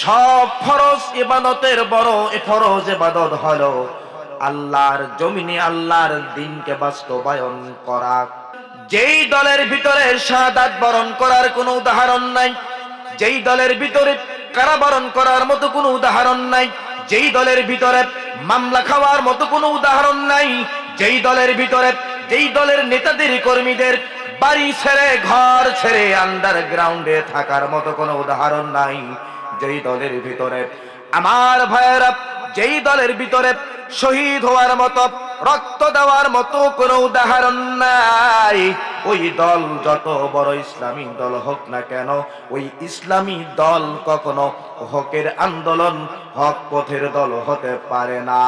সব ফরজ ইবাদতের বড় এ ফরজ ইবাদত হলো আল্লাহর জমিনে আল্লাহর দিনকে বাস্তবায়ন করা। যেই দলের ভিতরে শাহাদাত বরণ করার কোনো উদাহরণ নাই, যেই দলের ভিতরে কারাবরণ করার মতো কোনো উদাহরণ নাই, যেই দলের ভিতরে মামলা খাওয়ার মতো কোনো উদাহরণ নাই, যেই দলের ভিতরে, যেই দলের নেতাদের কর্মীদের বাড়ি ছেড়ে, ঘর ছেড়ে আন্ডারগ্রাউন্ডে থাকার মতো কোনো উদাহরণ নাই। যেই দলের ভিতরে আমার ভাইয়েরা যেই দলের ভিতরে শহীদ হওয়ার মতো রক্ত দেওয়ার মতো কোনো উদাহরণ নাই ওই দল যত বড় ইসলামী দল হোক না কেন ওই ইসলামী দল কখনো হকের আন্দোলন হক পথের দল হতে পারে না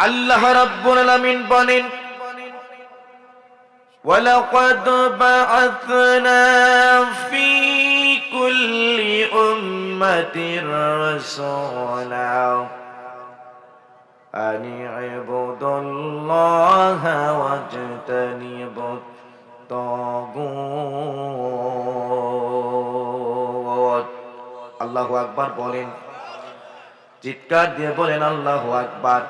আল্লাহ রাব্বুল আলামিন বলেন ولقد بعثنا في كل أمة رسولا أن اعبدوا الله واجتنبوا الطاغوت আল্লাহু আকবার বলেন চিৎকার দিয়ে বলেন আল্লাহু আকবার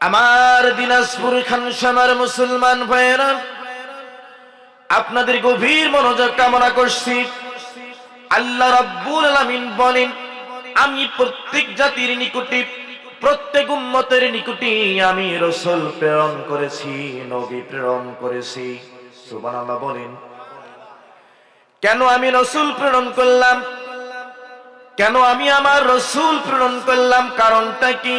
আমার দিনাজপুর খানসামার মুসলমান ভাইয়েরা আপনাদের গভীর মনোযোগ কামনা করছি আল্লাহ রাব্বুল আলামিন বলেন, আমি প্রত্যেক জাতির নিকটে, প্রত্যেক উম্মতের নিকটে আমি রসুল প্রেরণ করেছি, নবী প্রেরণ করেছি। সুবহানাল্লাহ বলেন, কেন আমি রসুল প্রেরণ করলাম? কেন আমি আমার রসুল প্রেরণ করলাম? কারণটা কি?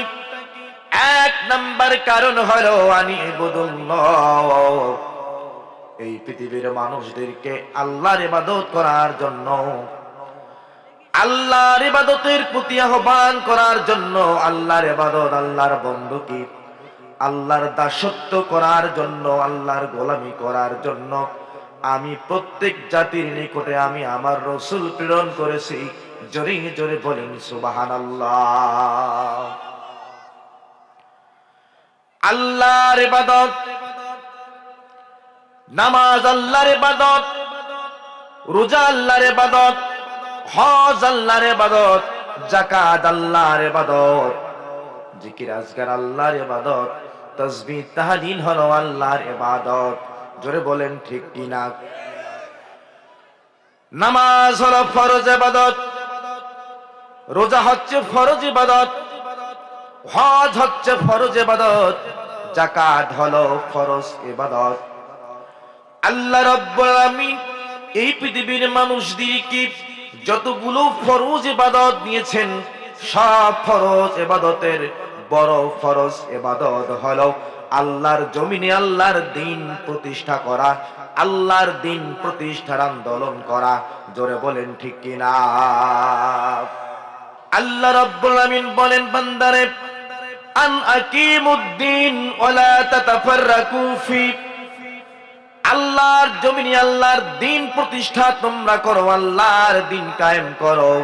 এক নাম্বার কারণ হলো, আনি এই পৃথিবীর মানুষদেরকে আল্লাহর ইবাদত করার জন্য আল্লাহর ইবাদতের প্রতি আহ্বান করার জন্য আল্লাহর ইবাদত আল্লাহর বন্ধুকি আল্লাহর দাসত্ব করার জন্য, আল্লাহর গোলামি করার জন্য আমি প্রত্যেক জাতির নিকটে আমি আমার রসুল প্রেরণ করেছি। জোরে জোরে বলেন, সুবহানাল্লাহ। আল্লাহর ইবাদত, নামাজ আল্লাহর ইবাদত, রোজা আল্লাহর ইবাদত হজ আল্লাহর ইবাদত, যাকাত আল্লাহর ইবাদত, জিকির, আজগার আল্লাহর ইবাদত তাসবিহ তাহলিল হলো আল্লাহর ইবাদত। জোরে বলেন ঠিক কিনা নামাজ হলো ফরজ ইবাদত, রোজা হচ্ছে ফরজ ইবাদত, হজ হচ্ছে ফরজ ইবাদত জাকাত হলো ফরজ ইবাদত। আল্লাহ রাব্বুল আলামিন এই পৃথিবীর মানুষদেরকে যতগুলো ফরজ ইবাদত নিয়েছেন, সব ফরজ ইবাদতের বড় ফরজ ইবাদত হলো আল্লাহর জমিনে আল্লাহর দিন প্রতিষ্ঠা করা, আল্লাহর দিন প্রতিষ্ঠার আন্দোলন করা। জোরে বলেন ঠিক কিনা? আল্লাহ রাব্বুল আলামিন বলেন, বান্দারে, আন আকিমুদ্দিন ওয়ালা তাতাফাররাকু ফি আল্লাহর জমিনে আল্লাহর দিন প্রতিষ্ঠা, তোমরা করো আল্লাহর দিন কায়েম করো।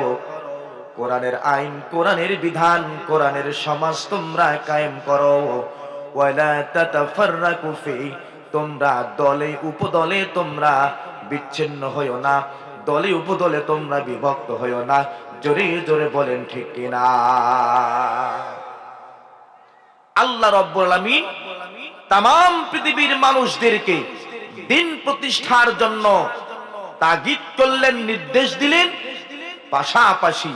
কোরআনের আইন, কোরআনের বিধান, কোরআনের সমাজ তোমরা কায়েম করো। ওয়ালা তাতাফাররাকু ফি, তোমরা দলে উপদলে তোমরা বিচ্ছিন্ন হইও না, দলে উপদলে তোমরা বিভক্ত হইও না। জোরে জোরে বলেন ঠিক কিনা? আল্লাহ রব্বুল আলামিন তাম পৃথিবীর মানুষদেরকে দিন প্রতিষ্ঠার জন্য তাগিদ করলেন, নির্দেশ দিলেন। পাশাপাশি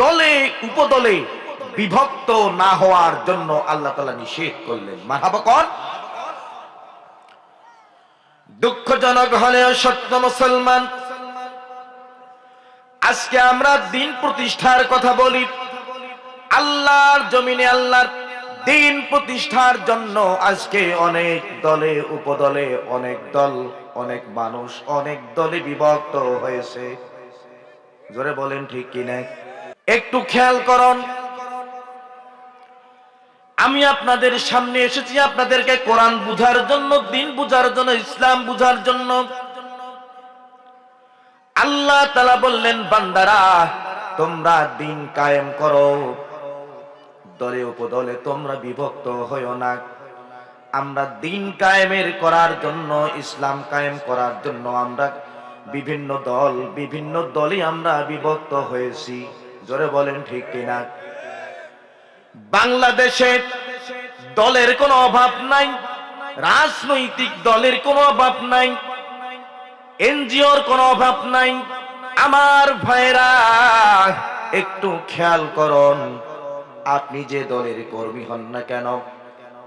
দলে, উপদলে বিভক্ত না হওয়ার জন্য আল্লাহ তালা নিষেধ করলেন। মাহাবকন দুঃখজনক হলেও সত্য মুসলমান, আজকে আমরা দিন প্রতিষ্ঠার কথা বলি। আল্লাহর জমিনে আল্লাহর দিন প্রতিষ্ঠার জন্য আজকে অনেক দলে, উপদলে অনেক দল, অনেক মানুষ, অনেক দলে বিভক্ত হয়েছে। জোরে বলেন ঠিক কিনা একটু খেয়াল করুন। আমি আপনাদের সামনে এসেছি, আপনাদেরকে কোরআন বুঝার জন্য, দিন বুঝার জন্য, ইসলাম বুঝার জন্য। আল্লাহ তালা বললেন, বান্দারা, তোমরা দিন কায়েম করো। দলে উপদলে তোমরা বিভক্ত হইও না। আমরা দিন কায়েমের করার জন্য, ইসলাম কায়েম করার জন্য আমরা বিভিন্ন দল, বিভিন্ন দলে আমরা বিভক্ত হয়েছি। জোরে বলেন ঠিক কিনা? বাংলাদেশে দলের কোনো অভাব নাই, রাজনৈতিক দলের কোনো অভাব নাই, এনজিওর কোনো অভাব নাই। আমার ভাইরা একটু খেয়াল করুন আপনি যে দলের কর্মী হন না কেন?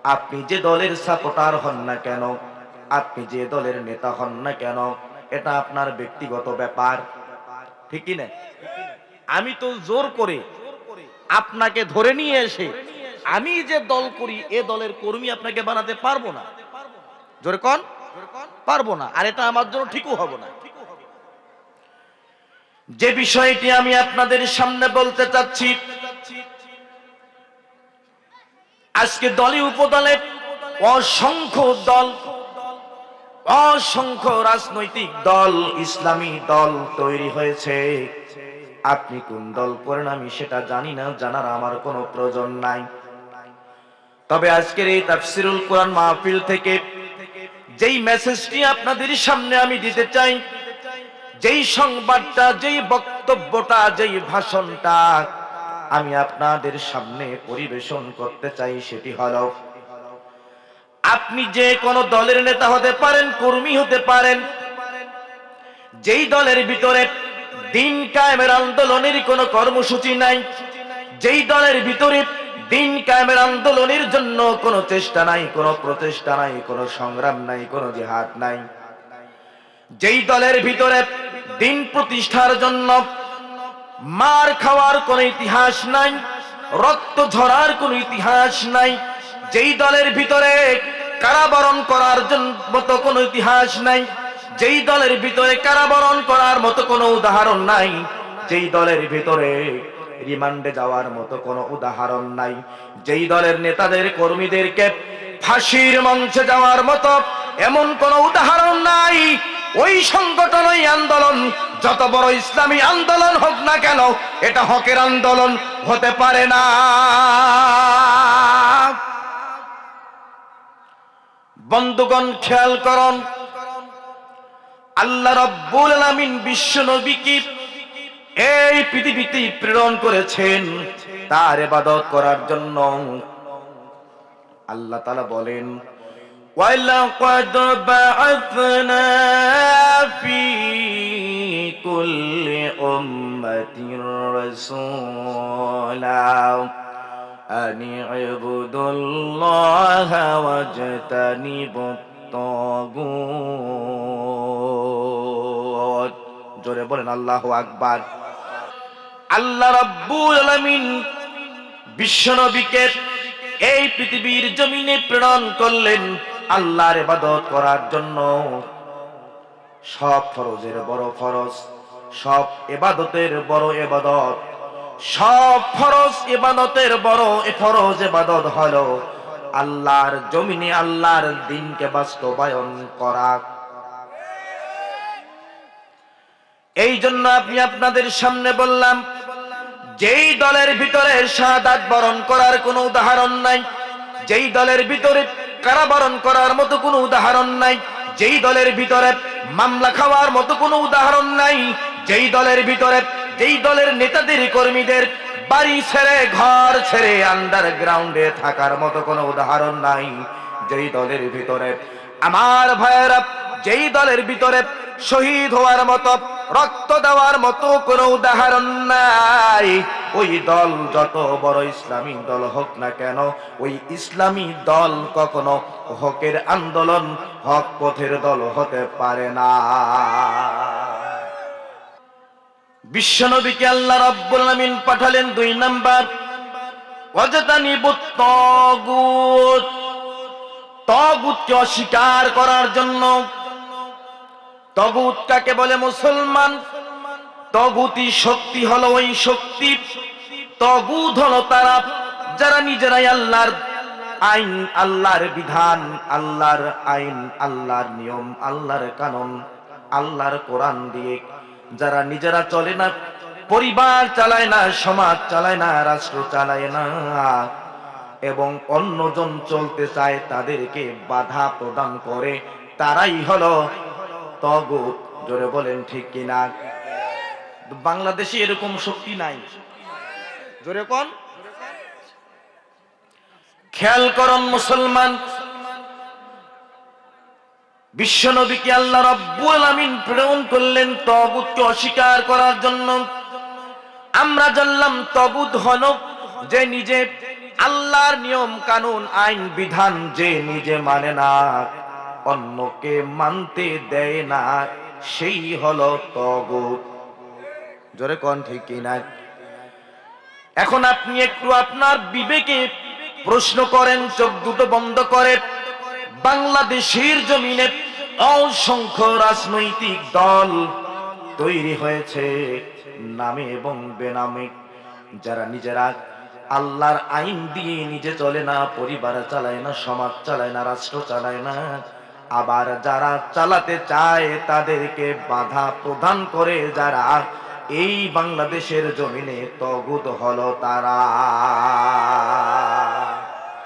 আপনি যে দলের সাপোর্টার হন না কেন? আপনি যে দলের নেতা হন না কেন? এটা আপনার ব্যক্তিগত ব্যাপার। ঠিক না? আমি তো জোর করে আপনাকে ধরে নিয়ে এসে আমি যে দল করি, এ দলের কর্মী আপনাকে বানাতে পারব না। জোরে কন? পারব না। আর এটা আমার জন্য ঠিকও হব না। যে বিষয়টি আমি আপনাদের সামনে বলতে চাচ্ছি আজকে দলে উপদলে, অসংখ্য দল, অসংখ্য রাজনৈতিক দল, ইসলামী দল তৈরি হয়েছে। আপনি কোন দল করেন আমি সেটা জানি না, জানার আমার কোনো প্রয়োজন নাই। তবে আজকের এই তাফসিরুল কোরআন মাহফিল থেকে যেই মেসেজটি আপনাদের সামনে আমি দিতে চাই, যেই সংবাদটা, যেই বক্তব্যটা, যেই ভাষণটা আমি আপনাদের সামনে পরিবেশন করতে চাই সেটি হল, আপনি যে কোনো দলের নেতা হতে পারেন, কর্মী হতে পারেন, যেই দলের ভিতরে দিন কায়েমের আন্দোলনের কোনো কর্মসূচি নাই, যেই দলের ভিতরে দিন কায়েমের আন্দোলনের জন্য কোনো চেষ্টা নাই, কোনো প্রচেষ্টা নাই, কোনো সংগ্রাম নাই, কোনো জিহাদ নাই, যেই দলের ভিতরে দিন প্রতিষ্ঠার জন্য মার খাওয়ার কোনো ইতিহাস নাই, রক্ত ঝরার কোনো ইতিহাস নাই, যেই দলের ভিতরে কারাবরণ করার মতো কোনো ইতিহাস নাই, যেই দলের ভিতরে কারাবরণ করার মতো কোনো উদাহরণ নাই, যেই দলের ভিতরে রিমান্ডে যাওয়ার মতো কোনো উদাহরণ নাই, যেই দলের নেতাদের, কর্মীদেরকে ফাঁসির মঞ্চে যাওয়ার মতো এমন কোনো উদাহরণ নাই, ওই সংগঠন, ওই আন্দোলন যত বড় ইসলামী আন্দোলন হোক না কেন, এটা হকের আন্দোলন হতে পারে না। বন্ধুগণ, খেয়াল করন, আল্লাহ রব্বুল আলামিন বিশ্ব নবীকে এই পৃথিবীতে প্রেরণ করেছেন, তার ইবাদত করার জন্য। আল্লাহ তাআলা বলেন, ওয়ালাকাদ বাআথনা ফী كُلِّ أُمَّةٍ رَسُولًا أَنِ اعْبُدُوا اللَّهَ وَاجْتَنِبُوا الطَّاغُوتَ জোরে বলেন আল্লাহু আকবার আল্লাহ রাব্বুল আলামিন বিশ্বনবীকে এই পৃথিবীর জমিনে প্রেরণ করলেন আল্লাহর ইবাদত করার জন্য সব ফরজের বড় ফরজ, সব ইবাদতের বড় ইবাদত সব ফরজ ইবাদতের বড় এ ফরজ ইবাদত হলো আল্লাহর জমিনে আল্লাহর দিনকে বাস্তবায়ন করা। এই জন্য আপনি আপনাদের সামনে বললাম, যেই দলের ভিতরে শাহাদাত বরণ করার কোনো উদাহরণ নাই, যেই দলের ভিতরে কারাবরণ করার মতো কোনো উদাহরণ নাই যেই দলের ভিতরে মামলা খাওয়ার মতো কোনো উদাহরণ নাই, যেই দলের ভিতরে, যেই দলের নেতাদের কর্মীদের বাড়ি ছেড়ে, ঘর ছেড়ে আন্ডারগ্রাউন্ডে থাকার মতো কোনো উদাহরণ নাই, যেই দলের ভিতরে। আমার ভাইয়েরা যেই দলের ভিতরে শহীদ হওয়ার মতো, রক্ত দেওয়ার মতো কোনো উদাহরণ নাই। ওই দল যত বড় ইসলামী দল হোক না কেন, ওই ইসলামী দল কখনো হকের আন্দোলন, হক পথের দল হতে পারে না। বিশ্বনবীকে আল্লাহ রাব্বুল আলামিন পাঠালেন দুই নাম্বার। ওয়াজতানিবুত তাগুত। তগুতকে অস্বীকার করার জন্য তগুত কাকে বলে মুসলমান তগুতি শক্তি হলো ওই শক্তি। তগুত হলো তারা যারা নিজেরাই আল্লাহর আইন, আল্লাহর বিধান, আল্লাহর আইন, আল্লাহর নিয়ম, আল্লাহর কানুন, আল্লাহর কোরআন দিয়ে যারা নিজেরা চলে না, পরিবার চালায় না, সমাজ চালায় না, রাষ্ট্র চালায় না, এবং অন্যজন চলতে চায় তাদেরকে বাধা প্রদান করে, তারাই হলো তগুত, জোরে বলেন ঠিক কিনা? বাংলাদেশে এরকম শক্তি নাই। জোরে কোন? খেয়াল করুন মুসলমান বিশ্বনবীকে আল্লাহ রাব্বুল আমিন প্রেরণ করলেন তগুতকে অস্বীকার করার জন্য। আমরা জানলাম তগুত হল যে নিজে আল্লাহর নিয়ম, কানুন, আইন, বিধান যে নিজে মানে না। অন্যকে মানতে দেয় না, সেই হলো তগুত জোরে কোন ঠিক কিনা এখন আপনি একটু আপনার বিবেকে প্রশ্ন করেন, চোখ দুটো বন্ধ করে বাংলাদেশের জমিনে অসংখ্য রাজনৈতিক দল তৈরি হয়েছে, নামে এবং বেনামে। যারা নিজেরা আল্লাহর আইন দিয়ে নিজে চলে না, পরিবার চালায় না, সমাজ চালায় না, রাষ্ট্র চালায় না। আবার যারা চালাতে চায় তাদেরকে বাধা প্রদান করে যারা এই বাংলাদেশের জমিনে তগুদ হলো তারা।